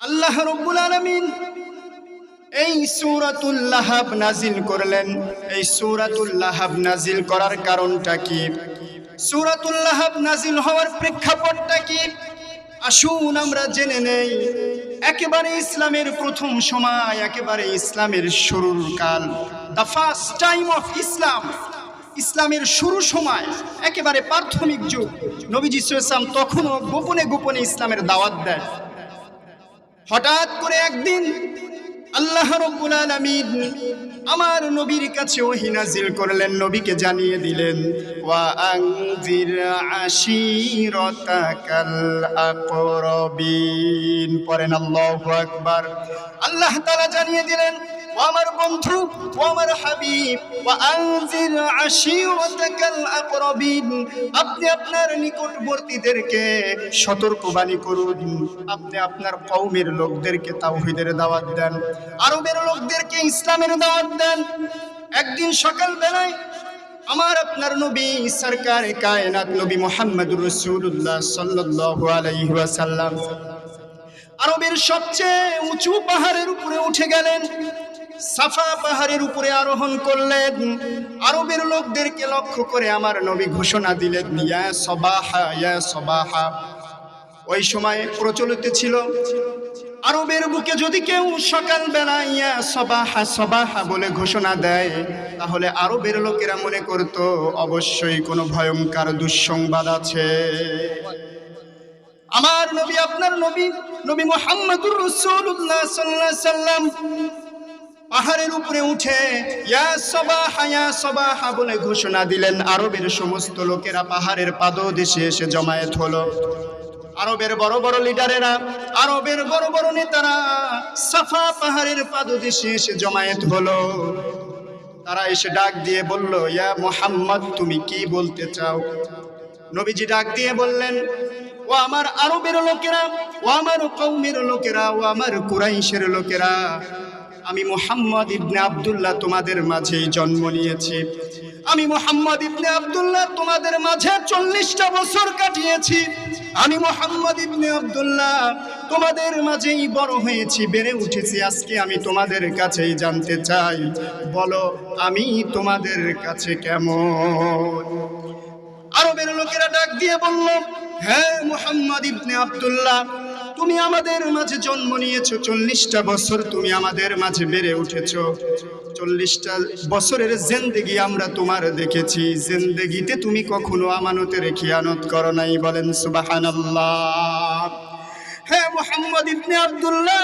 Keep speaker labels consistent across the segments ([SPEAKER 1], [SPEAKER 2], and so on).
[SPEAKER 1] আল্লাহ রব্বুল আলামিন এই সূরাতুল লাহাব নাজিল করলেন। এই সূরাতুল লাহাব নাজিল করার কারণটা কি? সূরাতুল লাহাব নাজিল হওয়ার প্রেক্ষাপটটা কি? আসুন আমরা জেনে নেই। একেবারে ইসলামের প্রথম সময়, একেবারে ইসলামের শুরুর কাল। The first time of Islam ইসলামের শুরু সময়, একেবারে প্রাথমিক যুগ। নবীজি ইসলাম তখনও গোপনে গোপনে ইসলামের দাওয়াত দেয় হঠাৎ করে একদিন আল্লাহ রব্বুল আলামিন আমার নবীর কাছে ওহি নাজিল করলেন, নবীকে জানিয়ে দিলেন, ওয়া আনজির আশিরাতাকাল আকরাবিন। পড়েন আল্লাহু আকবার। আল্লাহ তাআলা জানিয়ে দিলেন ও আমার বন্ধু, ও আমার হাবিব ওয়া আনজির আশিরাতাকাল আকরাবিন আপনি আপনার নিকটবর্তীদেরকে সতর্কবাণী করুন। আপনি আপনার কওমের লোকদেরকে তাওহীদের দাওয়াত দেন, আরবের লোকদেরকে ইসলামের দাওয়াত দেন। একদিন সকাল বেলায় আমার আপনার নবী সরকার কায়নাত নবী মোহাম্মদুর রাসূলুল্লাহ সাল্লাল্লাহু আলাইহি ওয়াসাল্লাম আরবের সবচেয়ে উঁচু পাহাড়ের উপরে উঠে গেলেন। সাফা পাহাড়ের উপরে আরোহণ করলেন। আরবের লোকদেরকে লক্ষ্য করে আমার নবী ঘোষণা দিলেন, ইয়া সবাহা ইয়া সবাহা। ওই সময় প্রচলিত ছিল, আরবের বুকে যদি কেউ সকালবেলা ইয়া সবাহা সবাহা বলে ঘোষণা দেয়, তাহলে আরবের লোকেরা মনে করত, অবশ্যই কোনো ভয়ঙ্কর দুঃসংবাদ আছে। আমার নবী, আপনার নবী নবী মোহাম্মদুর রাসূলুল্লাহ সাল্লাল্লাহু আলাইহি সাল্লাম পাহাড়ের উপরে উঠে বলে ঘোষণা দিলেন। আরবের সমস্ত লোকেরা পাহাড়ের পাদদেশে এসে জমায়েত হলো। আরবের বড় বড় লিডারেরা, আরবের বড় বড় নেতারা সাফা পাহাড়ের পাদদেশে এসে জমায়েত হলো। তারা এসে ডাক দিয়ে বলল, ইয়া মোহাম্মদ, তুমি কি বলতে চাও? নবীজি ডাক দিয়ে বললেন, ও আমার আরবের লোকেরা, ও আমার কৌমের লোকেরা, ও আমার কুরাইশের লোকেরা আমি মোহাম্মদ ইবনে আবদুল্লাহ তোমাদের মাঝেই জন্ম নিয়েছি। আমি মোহাম্মদ ইবনে আবদুল্লাহ তোমাদের মাঝে চল্লিশটা বছর কাটিয়েছি। আমি মোহাম্মদ ইবনে আব্দুল্লাহ তোমাদের মাঝেই বড় হয়েছি, বেড়ে উঠেছি। আজকে আমি তোমাদের কাছেই জানতে চাই। বলো, আমি তোমাদের কাছে কেমন? আরবের লোকেরা ডাক দিয়ে বলল হ্যাঁ মোহাম্মদ ইবনে আব্দুল্লাহ তুমি আমাদের মাঝে জন্ম নিয়েছো, চল্লিশটা বছর তুমি আমাদের মাঝে বেড়ে উঠেছ। চল্লিশটা বছরের জেন্দেগি আমরা তোমার দেখেছি। জেন্দেগিতে তুমি কখনো আমানতের খিয়ানত করো নাই বলেন সুবাহানাল্লাহ। হ্যাঁ মোহাম্মদ ইবনে আব্দুল্লাহ,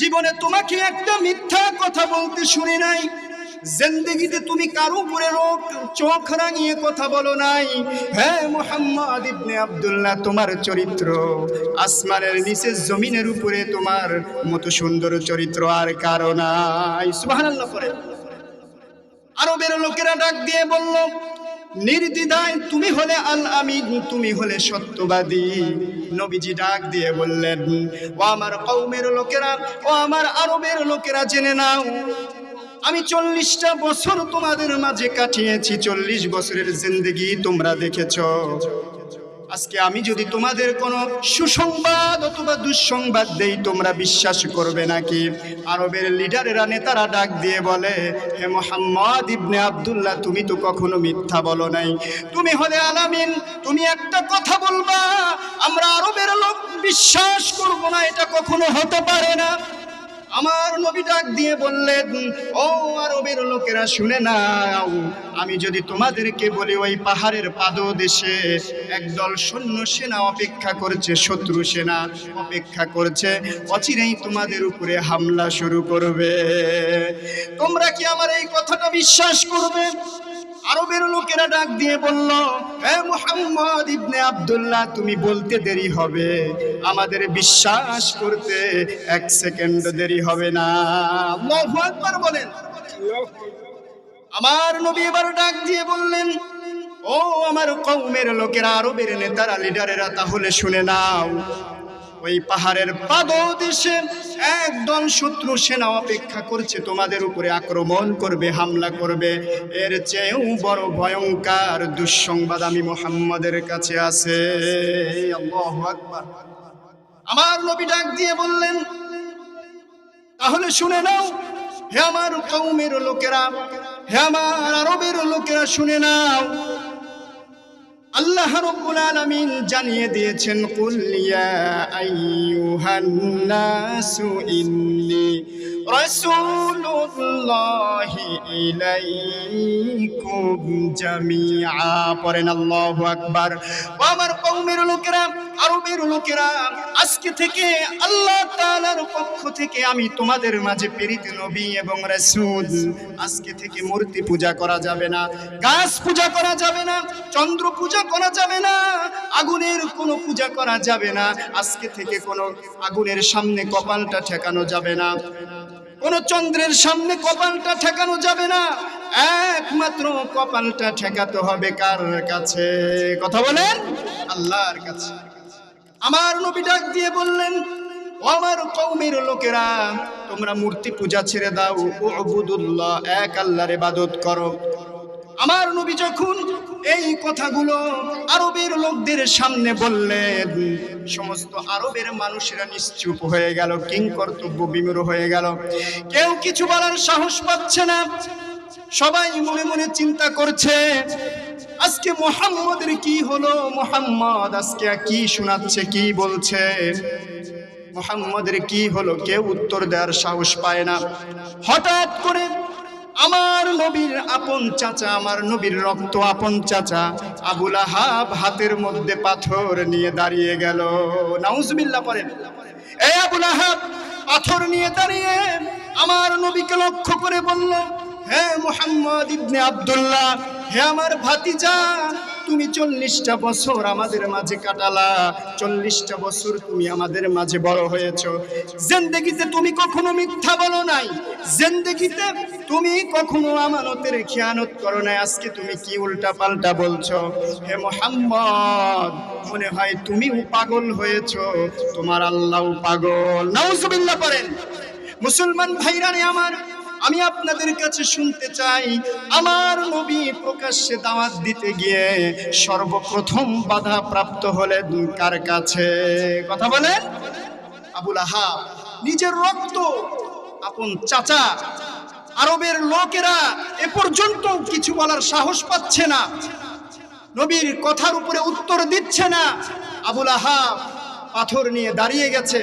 [SPEAKER 1] জীবনে তোমাকে একটা মিথ্যা কথা বলতে শুনি নাই। জিন্দগিতে তুমি কারও উপরে চোখ রাঙিয়ে কথা বলো নাই। হ্যাঁ মোহাম্মদ ইবনে আব্দুল্লাহ, তোমার চরিত্র আসমানের নিচে জমিনের উপরে তোমার মতো সুন্দর চরিত্র আর কারও নাই। সুবহানাল্লাহ পরে আরবের লোকেরা ডাক দিয়ে বলল, নির্দিদায় তুমি হলে আল আমিন তুমি হলে সত্যবাদী। নবীজি ডাক দিয়ে বললেন, ও আমার কৌমের লোকেরা, ও আমার আরবের লোকেরা, জেনে নাও আমি চল্লিশটা বছর তোমাদের মাঝে কাটিয়েছি, চল্লিশ বছরের জিন্দগি তোমরা দেখেছ। আজকে আমি যদি তোমাদের কোনো সুসংবাদ অথবা দুঃসংবাদ দেই, তোমরা বিশ্বাস করবে নাকি? আরবের লিডারেরা, নেতারা ডাক দিয়ে বলে হে মোহাম্মদ ইবনে আব্দুল্লাহ, তুমি তো কখনো মিথ্যা বলো নাই। তুমি হলে আলামিন, তুমি একটা কথা বলবা, আমরা আরবের লোক, বিশ্বাস করব না, এটা কখনো হতে পারে না। আমার নবী ডাক দিয়ে বললেন, ও আরবের লোকেরা, শুনে নাও, আমি যদি তোমাদেরকে বলি, ওই পাহাড়ের পাদদেশে একদল সৈন্য সেনা অপেক্ষা করছে, শত্রু সেনা অপেক্ষা করছে, অচিরেই তোমাদের উপরে হামলা শুরু করবে। তোমরা কি আমার এই কথাটা বিশ্বাস করবে? আরবের লোকেরা ডাক দিয়ে বলল হে মুহাম্মদ ইবনে আব্দুল্লাহ, তুমি বলতে দেরি হবে। আমাদের বিশ্বাস করতে এক সেকেন্ড দেরি হবে না। আকবার বলেন। আমার নবী এবার ডাক দিয়ে বললেন, ও আমার কৌমের লোকেরা, আরবের নেতারা, লিডারেরা, তাহলে শুনে নাও ওই পাহাড়ের পাদদেশে একদল শত্রু সেনা অপেক্ষা করছে, তোমাদের উপরে আক্রমণ করবে, হামলা করবে। এর চেয়েও বড় ভয়ঙ্কর দুঃসংবাদ আমি মোহাম্মদের কাছে আছে। আমার নবী ডাক দিয়ে বললেন, তাহলে শুনে নাও, হে আমার কৌমের লোকেরা, হে আমার আরবের লোকেরা, শুনে নাও। আল্লাহ রব্বুল আলামিন জানিয়ে দিয়েছেন কুল ইয়া আইয়ুহান নাসু ইন্নী রাসূলুল্লাহি ইলাইকুম জামিআ। পড়েন আল্লাহু আকবার। ও আমার কওমের লোকেরা, আরবের লোকেরা, আজকে থেকে আল্লাহ তাআলার পক্ষ থেকে আমি তোমাদের মাঝে প্রেরিত নবী এবং রাসূল। আজকে থেকে মূর্তি পূজা করা যাবে না, গাছ পূজা করা যাবে না, চন্দ্র পূজা করা যাবে না, আগুনের কোনো পূজা করা যাবে না। আজকে থেকে কোনো আগুনের সামনে কপালটা ঠেকানো যাবে না। কোন চন্দ্রের সামনে কপালটা ঠেকানো যাবে না। একমাত্র কপালটা ঠেকাতে হবে কার কাছে? কথা বলেন? আল্লাহর কাছে। আমার নবী ডাক দিয়ে বললেন আমার কৌমের লোকেরা, তোমরা মূর্তি পূজা ছেড়ে দাও। ও এক আল্লাহর ইবাদত করো। আমার নবী যখন এই কথাগুলো আরবের লোকদের সামনে বললেন, সমস্ত আরবের মানুষেরা নিশ্চুপ হয়ে গেল, কিং কর্তব্য বিমূর হয়ে গেল। কেউ কিছু বলার সাহস পাচ্ছে না। সবাই মনে মনে চিন্তা করছে, আজকে মোহাম্মদের কি হলো? মোহাম্মদ আজকে কি শোনাচ্ছে, কি বলছে? মোহাম্মদের কি হলো? কেউ উত্তর দেওয়ার সাহস পায় না। হঠাৎ করে আমার নবীর আপন চাচা, আমার নবীর রক্ত আপন চাচা। আবুল আহাব হাতের মধ্যে পাথর নিয়ে দাঁড়িয়ে গেল। নাউজবিল্লা পরে। এ আবুল আহাব, পাথর নিয়ে দাঁড়িয়ে আমার নবীকে লক্ষ্য করে বলল, হে মোহাম্মদ ইবনে আব্দুল্লাহ, হে আমার ভাতিজা তুমি চল্লিশটা বছর আমাদের মাঝে কাটালা, চল্লিশটা বছর তুমি আমাদের মাঝে বড় হয়েছ। জেন্দেগিতে তুমি কখনো মিথ্যা বলো নাই। জেন্দেগিতে তুমি কখনো আমানতের খেয়ানত করো নাই। আজকে তুমি কি উল্টা পাল্টা বলছো? হে মোহাম্মদ, মনে হয় তুমিও পাগল হয়েছ। তোমার আল্লাহ পাগল। নাউজুবিল্লাহ পড়েন। মুসলমান ভাইরানে আমার আমি আপনাদের কাছে শুনতে চাই। আমার নবী প্রকাশ্যে দাওয়াত দিতে গিয়ে সর্বপ্রথম বাধা প্রাপ্ত হলেন কার কাছে? কথা বলেন? আবুল আহাব, নিজের রক্ত, আপন চাচা, আরবের লোকেরা এ পর্যন্ত কিছু বলার সাহস পাচ্ছে না। নবীর কথার উপরে উত্তর দিচ্ছে না। আবুল আহাব পাথর নিয়ে দাঁড়িয়ে গেছে।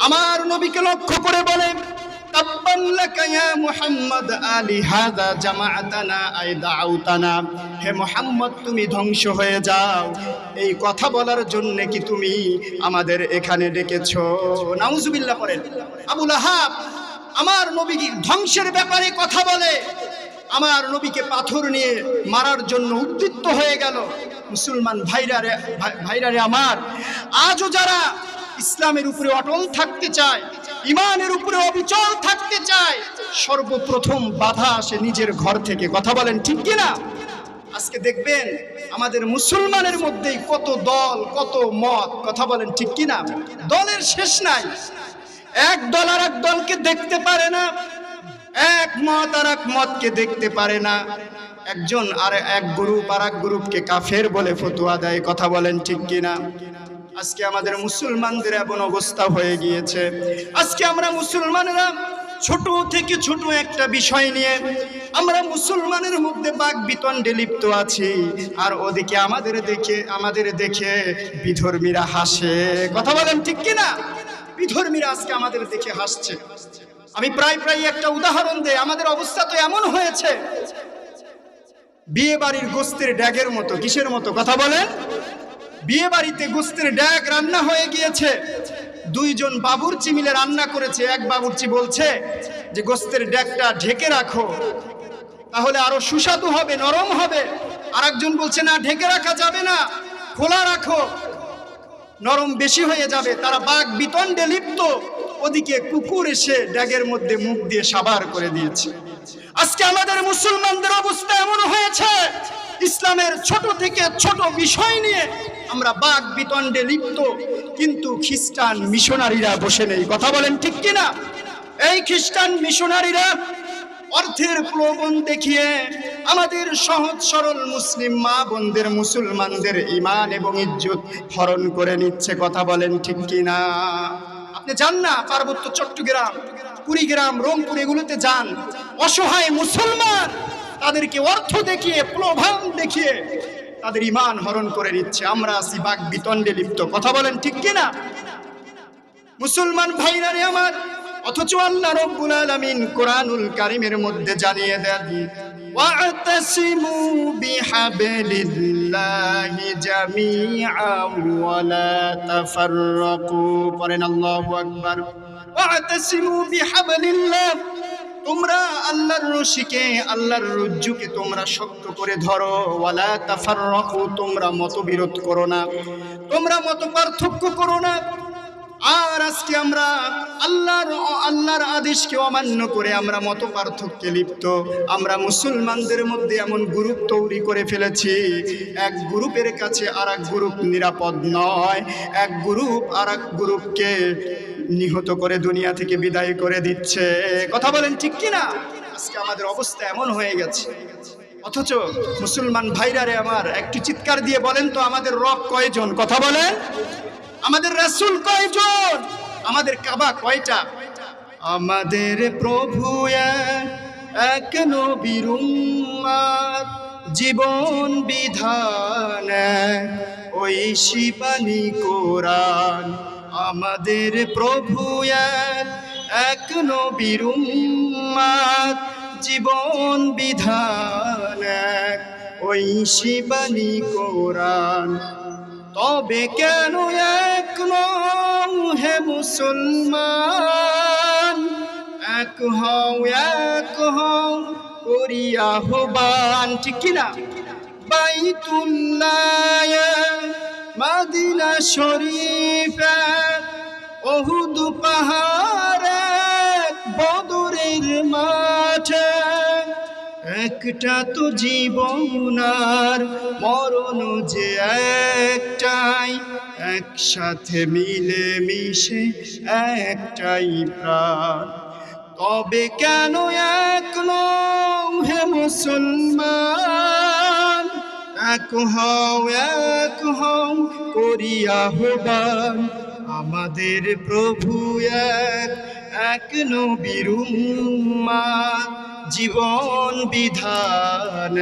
[SPEAKER 1] আমার নবীকে লক্ষ্য করে বলে হে মুহাম্মদ, তুমি ধ্বংস হয়ে যাও। এই কথা বলার জন্য কি তুমি আমাদের এখানে ডেকেছো? নাউজুবিল্লাহ পড়েন। আবুল আহাব, আমার নবী ধ্বংসের ব্যাপারে কথা বলে। আমার নবীকে পাথর নিয়ে মারার জন্য উদ্দীপ্ত হয়ে গেল। মুসলমান ভাইরারে ভাই- ভাইরারে আমার। আজও যারা ইসলামের উপরে অটল থাকতে চায় ইমানের উপরে অবিচল থাকতে চায়, সর্বপ্রথম বাধা আসে নিজের ঘর থেকে। কথা বলেন ঠিক কিনা? আজকে দেখবেন আমাদের মুসলমানের মধ্যেই কত দল, কত মত, কথা বলেন ঠিক কিনা? দলের শেষ নাই। এক দল আর এক দলকে দেখতে পারে না, এক মত আর এক মতকে দেখতে পারে না। একজন আর এক গ্রুপ আর এক গ্রুপকে কাফের বলে ফতুয়া দেয়, কথা বলেন ঠিক কিনা? আজকে আমাদের মুসলমানদের এমন অবস্থা হয়ে গিয়েছে। আজকে আমরা মুসলমানেরা ছোট থেকে ছোট একটা বিষয় নিয়ে আমরা মুসলমানের মধ্যে বাক বিতণ্ডে লিপ্ত আছি। আর ওদিকে আমাদের দেখে আমাদের দেখে বিধর্মীরা হাসে। কথা বলেন ঠিক কিনা? বিধর্মীরা আজকে আমাদের দেখে হাসছে। আমি প্রায় প্রায় একটা উদাহরণ দেই, আমাদের অবস্থা তো এমন হয়েছে। বিয়ে বাড়ির গোস্তের ড্যাগের মতো, কিসের মতো? কথা বলেন। বিয়ে বাড়িতে গোস্তের ড্যাগ রান্না হয়ে গিয়েছে। দুইজন বাবুর্চি মিলে রান্না করেছে। এক বাবুর্চি বলছে যে, গোস্তের ড্যাগটা ঢেকে রাখো। তাহলে আরও সুস্বাদু হবে, নরম হবে। আরেকজন বলছে, না, ঢেকে রাখা যাবে না। খোলা রাখো। নরম বেশি হয়ে যাবে। তারা বাঘ বিতণ্ডে লিপ্ত। ওদিকে কুকুর এসে ড্যাগের মধ্যে মুখ দিয়ে সাবার করে দিয়েছে। আজকে আমাদের মুসলমানদের অবস্থা এমন হয়েছে। ইসলামের ছোট থেকে ছোট বিষয় নিয়ে আমরা বাঘ বিতণ্ডে লিপ্ত, কিন্তু খ্রিস্টান মিশনারিরা বসে নেই। কথা বলেন ঠিক কিনা? এই খ্রিস্টান মিশনারিরা অর্থের প্রলোভন দেখিয়ে আমাদের সহজ সরল মুসলিম মা বোনদের, মুসলমানদের ইমান এবং ইজ্জত হরণ করে নিচ্ছে। কথা বলেন ঠিক কিনা? আপনি যান না, পার্বত্য চট্টগ্রাম, কুড়িগ্রাম, রংপুর, এগুলোতে যান। অসহায় মুসলমান তাদেরকে অর্থ দেখিয়ে প্রলোভন দেখিয়ে তাদের ইমান হরণ করে নিচ্ছে। আমরা আছি বাক বিতণ্ডে লিপ্ত। কথা বলেন ঠিক কিনা? মুসলমান ভাইরা রে আমার, অথচ আল্লাহ রব্বুল আলামিন কোরআনুল কারীমের মধ্যে জানিয়ে দেন, ওয়াতাসিমু বিহাবলিল্লাহি জামিআন ওয়া লা তাফাররাকু। পড়েন আল্লাহু আকবার। ওয়াতাসিমু বিহাবলিল্লাহ তোমরা আল্লাহর রশিকে, আল্লাহর রজ্জুকে তোমরা শক্ত করে ধরো, ওয়ালা তাফাররাকু, তোমরা মতবিরোধ করো না। তোমরা মত পার্থক্য করো না। আর আজকে আমরা আল্লাহর আল্লাহর আদেশকে অমান্য করে আমরা মত পার্থক্যে লিপ্ত। আমরা মুসলমানদের মধ্যে এমন গ্রুপ তৈরি করে ফেলেছি। এক গ্রুপের কাছে আর এক গ্রুপ নিরাপদ নয়। এক গ্রুপ আর এক গ্রুপকে নিহত করে দুনিয়া থেকে বিদায় করে দিচ্ছে। কথা বলেন ঠিক কিনা? আজকে আমাদের অবস্থা এমন হয়ে গেছে। অথচ মুসলমান ভাইরারে আমার একটু চিৎকার দিয়ে বলেন তো, আমাদের রব কয়জন? কথা বলেন। আমাদের রাসূল কয়জন? আমাদের কাবা কয়টা? আমাদের প্রভু এক, নবীর জীবন বিধান ওই শিবানী কোরআন। আমাদের প্রভু এক, নবীর জীবন বিধান ওই শিবানী কোরআন। তবে কেন এক হে মুসলমান? এক হও এক হও করিয়া হবান ঠিক কিনা? বাইতুল্লাহ, মাদিনা শরীফ ওহুদ পাহাড় একটা তো জীবনার মরণ যে একটাই একসাথে মিলে মিশে একটাই প্রাণ। তবে কেন এক হে মুসলমান? এক হও এক হও করিয়া হবান আমাদের প্রভু এক এক নবীর উম্মাদ, জীবন বিধান,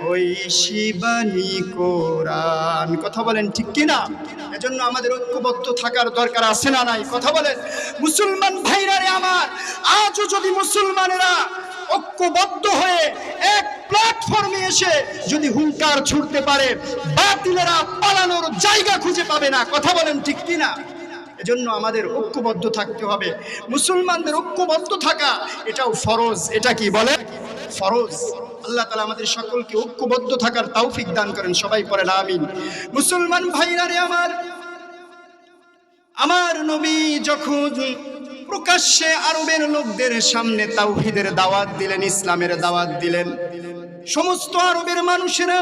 [SPEAKER 1] ওই শিবানী কোরআন। কথা বলেন ঠিক কিনা? এজন্য আমাদের ঐক্যবদ্ধ থাকার দরকার আছে না নাই? কথা বলেন। মুসলমান ভাইরা রে আমার, আজও যদি মুসলমানেরা ঐক্যবদ্ধ হয়ে এক প্ল্যাটফর্মে এসে যদি হুঙ্কার ছুটতে পারে, বাতিলেরা পালানোর জায়গা খুঁজে পাবে না। কথা বলেন ঠিক কিনা? এজন্য আমাদের ঐক্যবদ্ধ থাকতে হবে। মুসলমানদের ঐক্যবদ্ধ থাকা, এটাও ফরজ। এটা কি বলে? ফরজ। আল্লাহ তালা আমাদের সকলকে ঐক্যবদ্ধ থাকার তৌফিক দান করেন। সবাই পড়েন, আমিন। মুসলমান ভাইরা রে আমার আমার নবী যখন প্রকাশ্যে আরবের লোকদের সামনে তাওহিদের দাওয়াত দিলেন, ইসলামের দাওয়াত দিলেন, সমস্ত আরবের মানুষেরা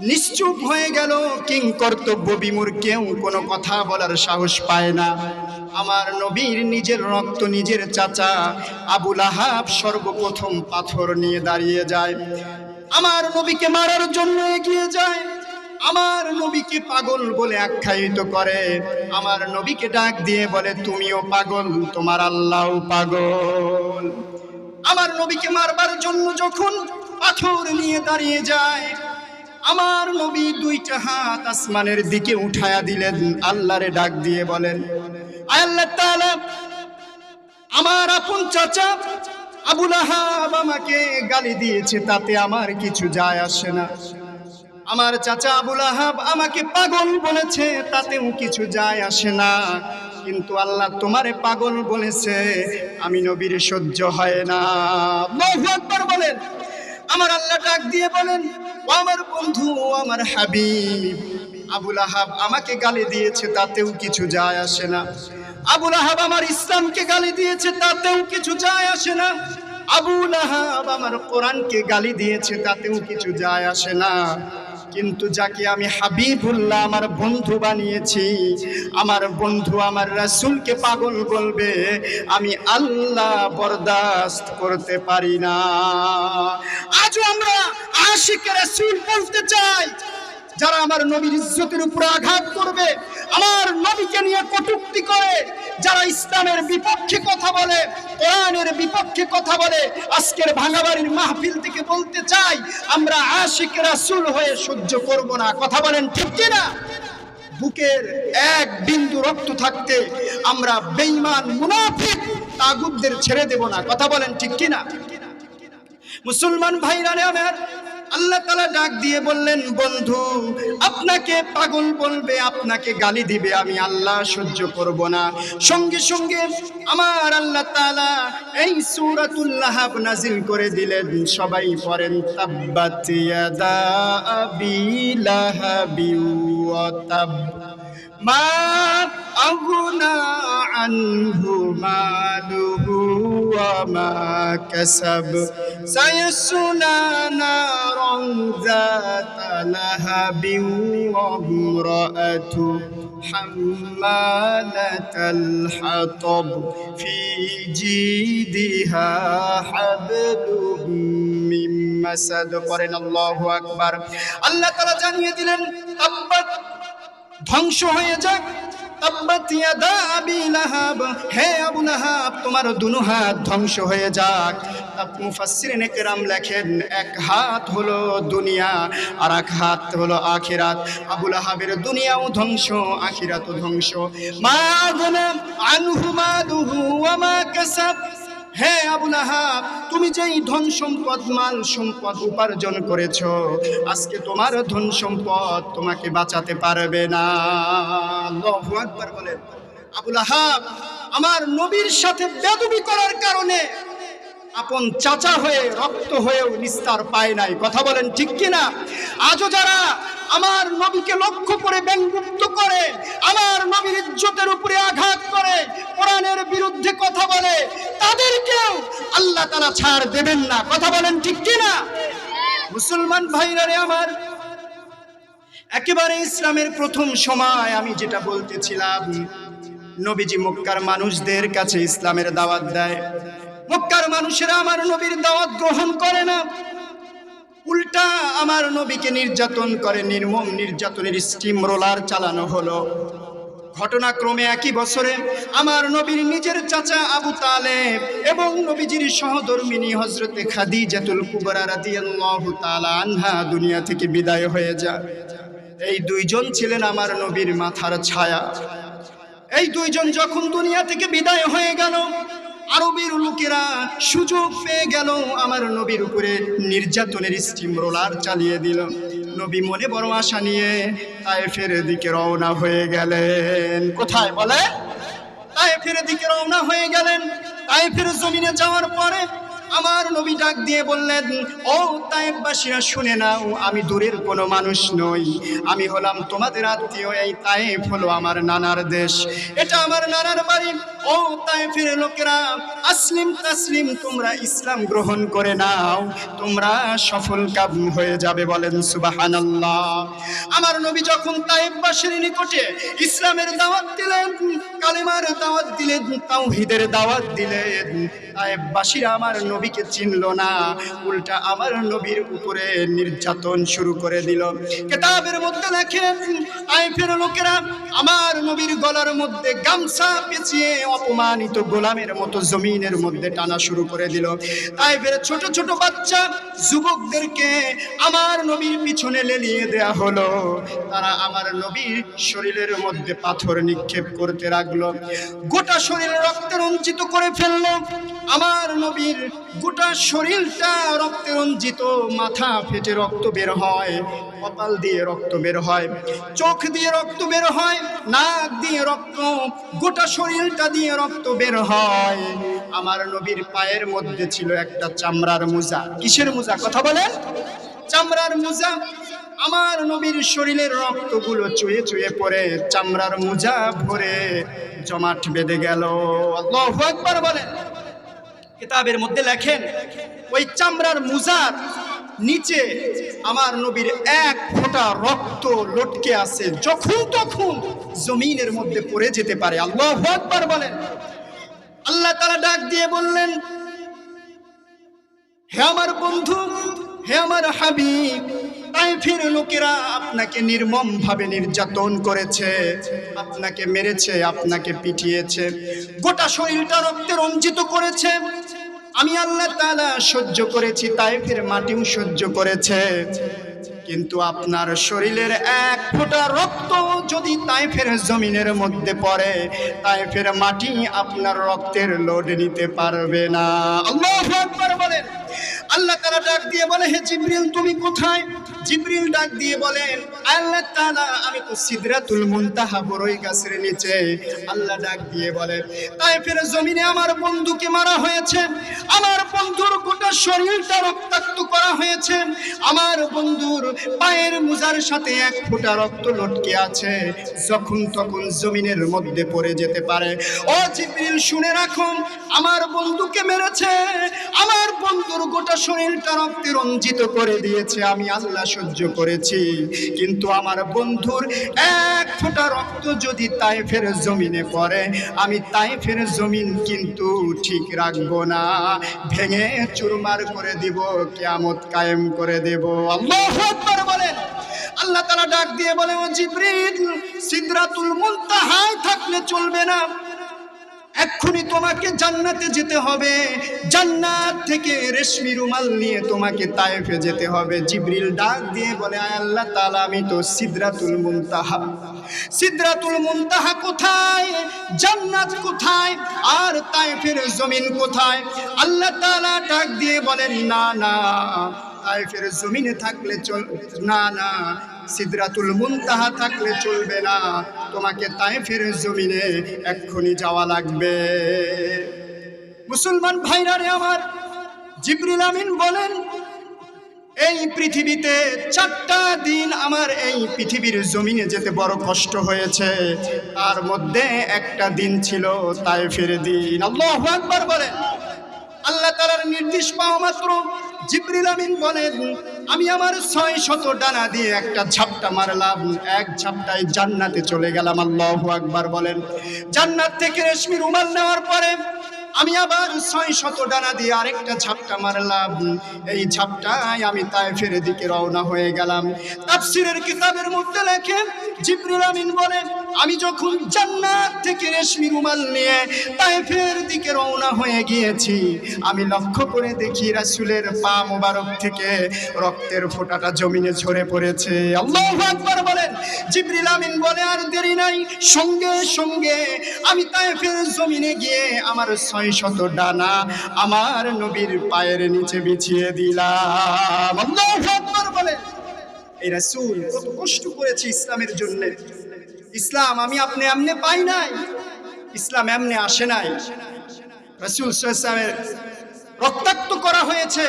[SPEAKER 1] নিশ্চুপ হয়ে গেল কিং কর্তব্য বিমুর কেউ কোনো কথা বলার সাহস পায় না। আমার নবীর নিজের রক্ত নিজের চাচা আবুল আহাব সর্বপ্রথম পাথর নিয়ে দাঁড়িয়ে যায়। আমার নবীকে মারার জন্য এগিয়ে যায়। আমার নবীকে পাগল বলে আখ্যায়িত করে। আমার নবীকে ডাক দিয়ে বলে, তুমিও পাগল, তোমার আল্লাহও পাগল। আমার নবীকে মারবার জন্য যখন পাথর নিয়ে দাঁড়িয়ে যায় আমার নবী দুইটা হাত আসমানের দিকে উঠায়া দিলেন, আল্লাহরে ডাক দিয়ে বলেন আল্লাহ আমার আপন চাচা আবুল আহাব আমাকে গালি দিয়েছে, তাতে আমার কিছু যায় আসে না। আমার চাচা আবুল আহাব আমাকে পাগল বলেছে, তাতেও কিছু যায় আসে না। কিন্তু আল্লাহ তোমারে পাগল বলেছে, আমি নবীর সহ্য হয় না। বলেন। আমার আল্লাহ ডাক দিয়ে বলেন আমার বন্ধু আমার হাবিব, আবুল আহাব আমাকে গালি দিয়েছে, তাতেও কিছু যায় আসে না। আবুল আহাব আমার ইসলামকে গালি দিয়েছে, তাতেও কিছু যায় আসে না। আবুল আহাব আমার কোরআনকে গালি দিয়েছে, তাতেও কিছু যায় আসে না। কিন্তু যাকে আমি হাবিবুল্লাহ আমার বন্ধু বানিয়েছি, আমার বন্ধু আমার রাসুলকে পাগল বলবে, আমি আল্লাহ বরদাস্ত করতে পারি না। আজও আমরা আশিক রাসুল বলতে চাই যারা আমার নবীর ইজ্জতের উপরে আঘাত করবে, আমার নবীকে নিয়ে কটুক্তি করে, যারা ইসলামের বিপক্ষে কথা বলে, কোরআনের বিপক্ষে কথা বলে, আজকের ভাঙাবাড়ির মাহফিল থেকে বলতে চাই, আমরা আশিক রাসুল হয়ে সহ্য করব না। কথা বলেন ঠিক কি না বুকের এক বিন্দু রক্ত থাকতে আমরা বেঈমান, মুনাফিক তাগুতদের ছেড়ে দেব না। কথা বলেন ঠিক কি না মুসলমান ভাইরা আমার আল্লাহ তালা ডাক দিয়ে বললেন, বন্ধু, আপনাকে পাগল বলবে, আপনাকে গালি দিবে, আমি আল্লাহ সহ্য করব না। সঙ্গে সঙ্গে আমার আল্লাহ তালা এই সুরাতুল্লাহ নাজিল করে দিলেন, সবাই পড়েন, তাব্বাত ইয়াদা আবি লাহাবি ওয়া তাব মা أغنى عنه ماله وما كسب سيصلى نارا ذات لهب وامرأته حمالة الحطب في جيدها حبل من مسد قرن الله أكبر الله تعالى জানিয়ে দিলেন তাব্বাত ধ্বংস হয়ে যাক। হে আবু লাহাব, তোমার দুনো হাত ধ্বংস হয়ে যাক। মুফাসসিরিনে কেরাম লেখেন, এক হাত হলো দুনিয়া আর এক হাত হলো আখিরাত। আবু লাহাবের দুনিয়াও ধ্বংস, আখিরাতও ধ্বংস। মা আনহু মালুহু ওয়া মা হে আবুল আহাব তুমি যেই ধন সম্পদ, মাল সম্পদ উপার্জন করেছ, আজকে তোমার ধন সম্পদ তোমাকে বাঁচাতে পারবে না। বলেন। আবুল আহাব আমার নবীর সাথে বেদবি করার কারণে আপন চাচা হয়ে, রক্ত হয়েও নিস্তার পায় নাই। কথা বলেন ঠিক কিনা? আজও যারা আমার নবীকে লক্ষ্য করে ব্যঙ্গুপ্ত করে, আমার নবীর ইজ্জতের উপরে আঘাত করে, কোরআনের বিরুদ্ধে কথা বলে, তাদেরকেও আল্লাহ তারা ছাড় দেবেন না। কথা বলেন ঠিক কিনা? মুসলমান ভাইরা রে আমার, একেবারে ইসলামের প্রথম সময় আমি যেটা বলতেছিলাম, নবীজি মক্কার মানুষদের কাছে ইসলামের দাওয়াত দেয়। মক্কার মানুষেরা আমার নবীর দাওয়াত গ্রহণ করে না। উল্টা আমার নবীকে নির্যাতন করে, নির্মম নির্যাতনের স্টিম রোলার চালানো হলো। ঘটনাক্রমে একই বছরে আমার নবীর নিজের চাচা আবু তালেব এবং নবীজির সহধর্মিনী হজরতে খাদিজাতুল কুবরা রাদিয়াল্লাহু তাআলা আনহা দুনিয়া থেকে বিদায় হয়ে যায়। এই দুইজন ছিলেন আমার নবীর মাথার ছায়া। এই দুইজন যখন দুনিয়া থেকে বিদায় হয়ে গেল আরবের লোকেরা সুযোগ পেয়ে গেল আমার নবীর উপরে নির্যাতনের স্টিম রোলার চালিয়ে দিল। নবী মনে বড় আশা নিয়ে তায়েফের দিকে রওনা হয়ে গেলেন। কোথায় বলে তায়েফের দিকে রওনা হয়ে গেলেন। তায়েফের জমিনে যাওয়ার পরে আমার নবী ডাক দিয়ে বললেন, ও তায়েববাসীরা, শুনে নাও, আমি দূরের কোনো মানুষ নই। আমি হলাম তোমাদের আত্মীয়, এই তায়েফ হলো আমার নানার দেশ। এটা আমার নানার বাড়ি। ও তায়েফের লোকেরা, আসলিম তাসলিম, তোমরা ইসলাম গ্রহণ করে নাও। তোমরা সফল কাম হয়ে যাবে বলেন সুবাহানাল্লাহ। আমার নবী যখন তায়েববাসীর নিকটে ইসলামের দাওয়াত দিলেন কালেমার দাওয়াত দিলেন তাওহীদের দাওয়াত দিলেন তায়েববাসীরা আমার নবীকে চিনল না, উল্টা আমার নবীর উপরে নির্যাতন শুরু করে দিল। কেতাবের মধ্যে লেখেন তায়েফের লোকেরা আমার নবীর গলার মধ্যে গামছা পেঁচিয়ে অপমানিত গোলামের মতো জমিনের মধ্যে টানা শুরু করে দিল। তাইফের ছোট ছোট বাচ্চা যুবকদেরকে আমার নবীর পিছনে লেলিয়ে দেয়া হলো। তারা আমার নবীর শরীরের মধ্যে পাথর নিক্ষেপ করতে লাগল। গোটা শরীর রক্তে রঞ্জিত করে ফেলল। আমার নবীর গোটা শরীরটা রক্তে রঞ্জিত, মাথা ফেটে রক্ত বের হয়, কপাল দিয়ে রক্ত বের হয়, চোখ দিয়ে রক্ত বের হয়, নাক দিয়ে রক্ত, গোটা শরীরটা দিয়ে রক্ত বের হয়। আমার নবীর পায়ের মধ্যে ছিল একটা চামড়ার মোজা। কিসের মোজা? কথা বলেন। চামড়ার মোজা। আমার নবীর শরীরের রক্তগুলো চুয়ে চুয়ে পড়ে, চামড়ার মোজা ভরে জমাট বেঁধে গেল। বলেন। কিতাবের মধ্যে লেখেন, ওই চামড়ার মুজার নিচে আমার নবীর এক ফোঁটা রক্ত লটকে আছে। যখন তখন জমিনের মধ্যে পড়ে যেতে পারে। আল্লাহ আকবার বলেন। আল্লাহ তারা ডাক দিয়ে বললেন, হে আমার বন্ধু, হে আমার হাবিব তাইফের লোকেরা আপনাকে নির্মম ভাবে নির্যাতন করেছে, আপনাকে মেরেছে, আপনাকে পিটিয়েছে, গোটা শরীরটা রক্তে রঞ্জিত করেছে। আমি আল্লাহ তাআলা সহ্য করেছি, তাইফের মাটিও সহ্য করেছে। কিন্তু আপনার শরীরের এক ফোঁটা রক্ত যদি তাইফের জমিনের মধ্যে পড়ে, তাইফের মাটি আপনার রক্তের লোড নিতে পারবে না। বলেন। আল্লাহ তাআলা ডাক দিয়ে বলে, হে জিবরিল, তুমি কোথায়? জিবরিল ডাক দিয়ে বলেন আল্লাহ তাআলা, আমি তো সিদরাতুল মুনতাহা বড়ই গাছের নিচে। আল্লাহ ডাক দিয়ে বলে, তাইফের জমিনে আমার বন্ধুকে মারা হয়েছে। আমার বন্ধুর গোটা শরীরটা রক্তাক্ত করা হয়েছে। আমার বন্ধুর পায়ের মুজার সাথে এক ফোঁটা রক্ত লটকে আছে। যখন তখন জমিনের মধ্যে পড়ে যেতে পারে। ও জিবরিল, শুনে রাখুন, আমার বন্ধুকে মেরেছে। আমার বন্ধুর গোটা শরীরটা রক্তে রঞ্জিত করে দিয়েছে, আমি আল্লাহ সহ্য করেছি। কিন্তু আমার বন্ধুর এক ফোঁটা রক্ত যদি তাইফের জমিনে পড়ে, আমি তাইফের জমিন কিন্তু ঠিক রাখব না। ভেঙে চুরমার করে দিব, কিয়ামত কায়েম করে দেব। আল্লাহু বলেন। আল্লাহ তাআলা ডাক দিয়ে বলে ও জিবরিল, সিদরাতুল মুনতাহায় থাকলে চলবে না। এক্ষুনি তোমাকে জান্নাতে যেতে হবে। জান্নাত থেকে রেশমি রুমাল নিয়ে তোমাকে তায়েফে যেতে হবে। জিবরিল ডাক দিয়ে বলে আল্লাহ তাআলা, আমি তো সিদরাতুল মুনতাহা। সিদরাতুল মুনতাহা কোথায়? জান্নাত কোথায়? আর তায়েফের জমিন কোথায়? আল্লাহ তাআলা ডাক দিয়ে বলেন, না না, তায়েফের জমিনে থাকলে চল, না না সিদরাতুল মুনতাহা থাকলে চলবে না। তোমাকে তাই তায়েফের জমিনে এক্ষুনি যাওয়া লাগবে। মুসলমান ভাইরা রে আমার, জিবরিল আমিন বলেন, এই পৃথিবীতে চারটা দিন আমার এই পৃথিবীর জমিনে যেতে বড় কষ্ট হয়েছে। তার মধ্যে একটা দিন ছিল তাই তায়েফের দিন। আল্লাহু আকবার বলেন। আল্লাহ তালার নির্দেশ পাওয়া মাত্র জিবরিল আমিন বলেন আমি আমার ছয় শত ডানা দিয়ে একটা ঝাপটা মারলাম। এক ঝাপটায় জান্নাতে চলে গেলাম, আল্লাহু আকবার বলেন। জান্নাত থেকে রেশমি রুমাল নেওয়ার পরে আমি আবার ছয় শত ডানা দিয়ে আরেকটা ঝাপটা মারলাম। এই ঝাপটায় আমি তাই ফেরে দিকে রওনা হয়ে গেলাম। তাফসিরের কিতাবের মধ্যে লেখে জিবরিল আমিন বলে আমি যখন জান্নাত থেকে রেশমি রুমাল নিয়ে তাইফের দিকে রওনা হয়ে গিয়েছি, আমি লক্ষ্য করে দেখি রাসুলের পা মোবারক থেকে রক্তের ফোঁটাটা জমিনে ঝরে পড়েছে। আল্লাহু আকবার বলেন, জিবরিল আমিন বলে, আর দেরি নাই, সঙ্গে সঙ্গে আমি তাইফের জমিনে গিয়ে আমার ছয় শত ডানা আমার নবীর পায়ের নিচে বিছিয়ে দিলাম। আল্লাহু আকবার বলেন, এই রাসূল, কত কষ্ট করেছে ইসলামের জন্য। ইসলাম আমি আপনি এমনি পাই নাই। ইসলাম এমনি আসে নাই। রসুল সাল্লামের রক্তাক্ত করা হয়েছে।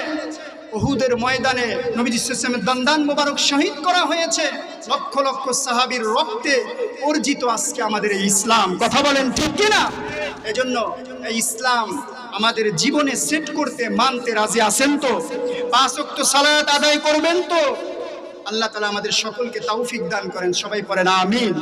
[SPEAKER 1] ওহুদের ময়দানে নবীজি সাল্লামের দন্দান মোবারক শহীদ করা হয়েছে। লক্ষ লক্ষ সাহাবীর রক্তে অর্জিত আজকে আমাদের এই ইসলাম। কথা বলেন ঠিক কিনা? এজন্য এই ইসলাম আমাদের জীবনে সেট করতে, মানতে রাজি আছেন তো? পাঁচ ওয়াক্ত সালাত আদায় করবেন তো? আল্লাহ তালা আমাদের সকলকে তৌফিক দান করেন। সবাই পড়েন, আমিন।